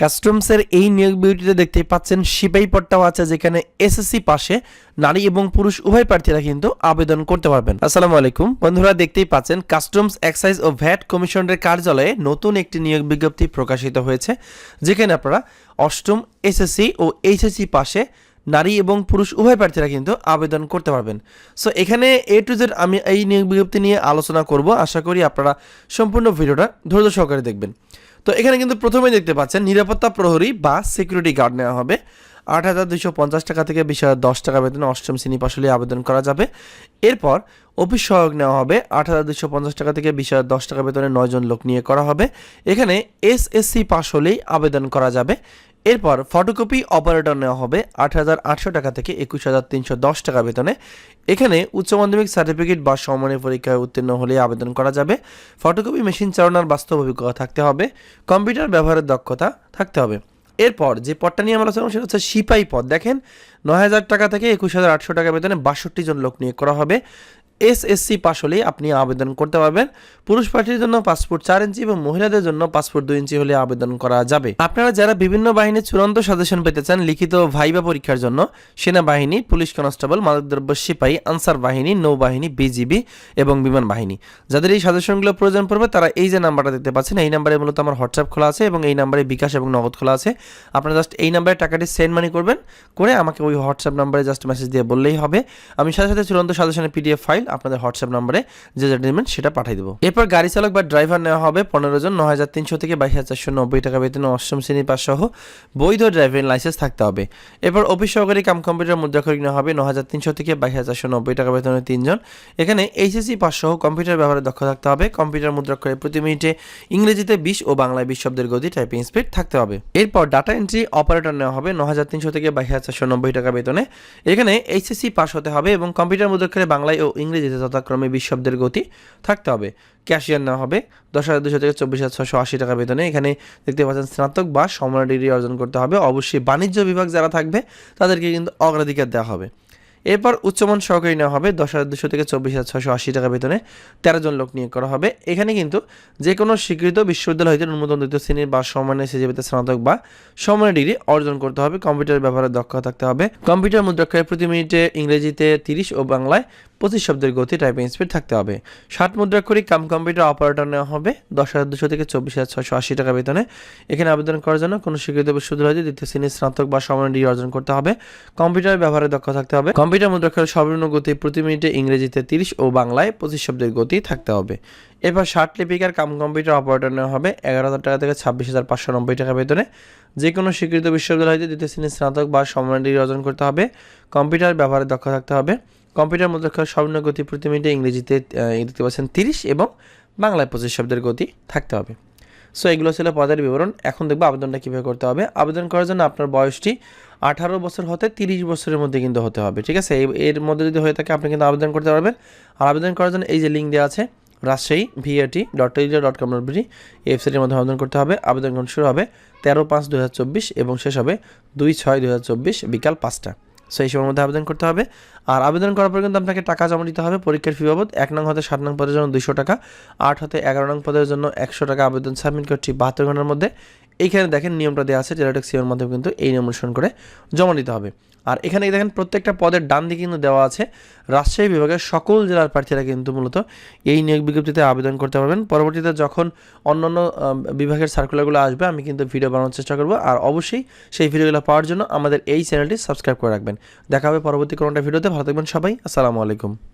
কাস্টমসের এই নিয়োগ বিউটিতে দেখতেই পাচ্ছেন সিপাহী পট্টাও আছে যেখানে এসএসসি পাশে নারী এবং পুরুষ উভয় প্রার্থীরা কিন্তু আবেদন করতে পারবেন। আসসালামু আলাইকুম। বন্ধুরা, দেখতেই পাচ্ছেন কাস্টমস এক্সাইজ ও ভ্যাট কমিশনের কার্যালয়ে নতুন একটি নিয়োগ বিজ্ঞপ্তি প্রকাশিত হয়েছে, যেখানে আপনারা অষ্টম এসএসসি ও এইচএসসি পাশে নারী এবং পুরুষ উভয় প্রার্থীরা কিন্তু আবেদন করতে পারবেন। সো এখানে এ টু জেড আমি এই নিয়োগ বিজ্ঞপ্তি নিয়ে আলোচনা করব। আশা করি আপনারা সম্পূর্ণ ভিডিওটা ধৈর্য সহকারে দেখবেন। তো এখানে কিন্তু প্রথমে দেখতে পাচ্ছেন নিরাপত্তা প্রহরী বা সিকিউরিটি গার্ড নেওয়া হবে। আট হাজার দুশো পঞ্চাশ টাকা থেকে বিশ হাজার দশ টাকা বেতনে অষ্টম শ্রেণি পাশ হলে আবেদন করা যাবে। এরপর অফিস সহায়ক নেওয়া হবে। আট হাজার দুশো পঞ্চাশ টাকা থেকে বিশ হাজার দশ টাকা বেতনে নয়জন লোক নিয়ে করা হবে। এখানে এস এসএসসি পাশ হলেই আবেদন করা যাবে। এরপর ফটোকপি অপারেটর নেওয়া হবে আট হাজার আটশো টাকা থেকে একুশ হাজার তিনশো দশ টাকা বেতনে। এখানে উচ্চ মাধ্যমিক সার্টিফিকেট বা সমমানের পরীক্ষায় উত্তীর্ণ হলে আবেদন করা যাবে। ফটোকপি মেশিন চালানোর বাস্তব অভিজ্ঞতা থাকতে হবে। কম্পিউটার ব্যবহারের দক্ষতা থাকতে হবে। এরপর যে পদটা নিয়ে আমরা সেটা হচ্ছে সিপাই পদ। দেখেন, নয় হাজার টাকা থেকে একুশ হাজার আটশো টাকা বেতনে বাষট্টি জন লোক নিয়োগ করা হবে। এসএসসি পাস হলেই আপনি আবেদন করতে পারবেন। পুরুষ প্রার্থীর জন্য পাসপোর্ট চার ইঞ্চি এবং মহিলাদের জন্য পাসপোর্ট দুই ইঞ্চি হলে আবেদন করা যাবে। আপনারা যারা বিভিন্ন বাহিনীর চূড়ান্ত সাজেশন পেতে চান, লিখিত ভাইবা পরীক্ষার জন্য সেনাবাহিনী, পুলিশ কনস্টেবল, মাদকদ্রব্য সিপাহী, আনসার বাহিনী, নৌবাহিনী, বিজিবি এবং বিমান বাহিনী। যাদের এই সাজেশনগুলো প্রয়োজন পড়বে, তারা এই যে নাম্বারটা দেখতে পাচ্ছেন, এই নাম্বারে মূলত আমার হোয়াটসঅ্যাপ খোলা আছে এবং এই নাম্বারে বিকাশ এবং নগদ খোলা আছে। আপনারা জাস্ট এই নাম্বারে টাকাটি সেন্ড মানি করবেন, করে আমাকে ওই হোয়াটসঅ্যাপ নাম্বারে জাস্ট মেসেজ দিয়ে বললেই হবে। আমি সাথে সাথে চূড়ান্ত সাজেশনের পিডিএফ ফাইল আপনাদের হোয়াটসঅ্যাপ নাম্বারে যে যেটা নেবেন সেটা পাঠিয়ে দেবো। এরপর গাড়ি চালক বা ড্রাইভার নেওয়া হবে পনেরো জন ন হাজার তিনশো থেকে বাইশ হাজার চারশো নব্বই টাকা বেতন অষ্টম শ্রেণি পাস সহ বৈধ ড্রাইভিং লাইসেন্স থাকতে হবে। এরপর অফিস সহকারী কাম কম্পিউটার মুদ্রাক্ষরিক নেওয়া হবে ন হাজার তিনশো থেকে বাইশ হাজার চারশো নব্বই টাকা বেতনে তিনজন। এখানে এইচএসসি পাস সহ কম্পিউটার ব্যবহারে দক্ষ থাকতে হবে, কম্পিউটার মুদ্রাক্ষরে প্রতি মিনিটে ইংরেজিতে বিশ ও বাংলায় বিশ শব্দের গতি, টাইপিং স্পিড থাকতে হবে। এরপর ডাটা এন্ট্রি অপারেটর নেওয়া হবে ন হাজার তিনশো থেকে বাইশ হাজার চারশো নব্বই টাকা বেতনে। এখানে এইচএসসি পাস হতে হবে এবং কম্পিউটার মুদ্রাক্ষরে বাংলায় ও ইংরেজিতে যথাক্রমে বিশ শব্দের গতি থাকতে হবে। ক্যাশিয়ার নেওয়া হবে। দশ হাজার দুশো থেকে চব্বিশ হাজার ছশো আশি টাকা বেতনে। এখানে দেখতে পাচ্ছেন স্নাতক বা সময় ডিগ্রি অর্জন করতে হবে। অবশ্যই বাণিজ্য বিভাগ যারা থাকবে, তাদেরকে কিন্তু অগ্রাধিকার দেওয়া হবে। এরপর উচ্চমান সহকারী নেওয়া হবে। দশ হাজার দুশো থেকে চব্বিশ হাজার ছশো আশি টাকা বেতনে তেরো জন লোক নিয়োগ করা হবে। এখানে কিন্তু যে কোনো স্বীকৃত বিশ্ববিদ্যালয় হইতে ন্যূনতম দ্বিতীয় শ্রেণির বা সমানের সিজিবিতে স্নাতক বা সমান ডিগ্রি অর্জন করতে হবে। কম্পিউটার ব্যবহারে দক্ষ থাকতে হবে। কম্পিউটার মুদ্রাক্ষরে প্রতি মিনিটে ইংরেজিতে তিরিশ ও বাংলায় পঁচিশ শব্দের গতি টাইপিং স্পিড থাকতে হবে। ষাট মুদ্রা মুদ্রাক্ষরিক কাম কম্পিউটার অপারেটর নেওয়া হবে। দশ হাজার দুশো থেকে চব্বিশ হাজার ছশো আশি টাকা বেতনে। এখানে আবেদন করার জন্য কোনো স্বীকৃত বিশ্ববিদ্যালয় দ্বিতীয় শ্রেণির স্নাতক বা সমান ডিগ্রি অর্জন করতে হবে। কম্পিউটার ব্যবহারে দক্ষ থাকতে হবে। কম্পিউটার মুদ্রাক্ষরের সর্বনিম্ন গতি প্রতি মিনিটে ইংরেজিতে তিরিশ ও বাংলায় পঁচিশ শব্দের গতি থাকতে হবে। এরপর ষাট লিপিকার কাম কম্পিউটার অপারেটর নেওয়া হবে। এগারো হাজার টাকা থেকে ছাব্বিশ হাজার পাঁচশো নব্বই টাকা বেতনে। যে কোনো স্বীকৃত বিশ্ববিদ্যালয় হইতে দ্বিতীয় শ্রেণির স্নাতক বা সমান ডিগ্রি অর্জন করতে হবে। কম্পিউটার ব্যবহারে দক্ষ থাকতে হবে। কম্পিউটার মুদ্রাক্ষর সর্বনিম্ন গতি প্রতি মিনিটে ইংরেজিতে দেখতে পাচ্ছেন তিরিশ এবং বাংলায় পঁচিশ শব্দের গতি থাকতে হবে। সো এগুলো ছিল পদের বিবরণ। এখন দেখব আবেদনটা কীভাবে করতে হবে। আবেদন করার জন্য আপনার বয়সটি আঠারো বছর হতে তিরিশ বছরের মধ্যে কিন্তু হতে হবে, ঠিক আছে? এর মধ্যে যদি হয়ে থাকে, আপনি কিন্তু আবেদন করতে পারবেন। আর আবেদন করার জন্য এই যে লিঙ্ক দেওয়া আছে, রাজশাহী ভিএটি ডট টেলিজা ডট কম ডট বিডি ওয়েবসাইটের মধ্যে আবেদন করতে হবে। আবেদন শুরু হবে তেরো পাঁচ দু এবং শেষ হবে দুই ছয় দু বিকাল পাঁচটা। সো এই সময়ের মধ্যে আবেদন করতে হবে। আর আবেদন করার পর কিন্তু আপনাকে টাকা জমা দিতে হবে পরীক্ষার ফি বাবদ। এক নং হতে সাত নং পদের জন্য দুশো টাকা, আট হতে এগারো নং পদের জন্য একশো টাকা আবেদন সাবমিট করছি বাহাত্তর ঘণ্টার মধ্যে। এইখানে দেখেন নিয়মটা দেওয়া আছে টেলাটেক্স সিওর মাধ্যমে কিন্তু এই নিয়ম অনুসরণ করে জমা দিতে হবে। আর এখানে দেখেন প্রত্যেকটা পদের ডান দিকে কিন্তু দেওয়া আছে রাজশাহী বিভাগের সকল জেলার প্রার্থীরা কিন্তু মূলত এই নিয়োগ বিজ্ঞপ্তিতে আবেদন করতে পারবেন। পরবর্তীতে যখন অন্যান্য আহ, বিভাগের সার্কুলারগুলো আসবে আমি কিন্তু ভিডিও বানানোর চেষ্টা করব। আর অবশ্যই সেই ভিডিওগুলো পাওয়ার জন্য আমাদের এই চ্যানেলটি সাবস্ক্রাইব করে রাখবেন। দেখা হবে পরবর্তী কোনো একটা ভিডিওতে ভালো থাকবেন সবাই। আসসালামু আলাইকুম।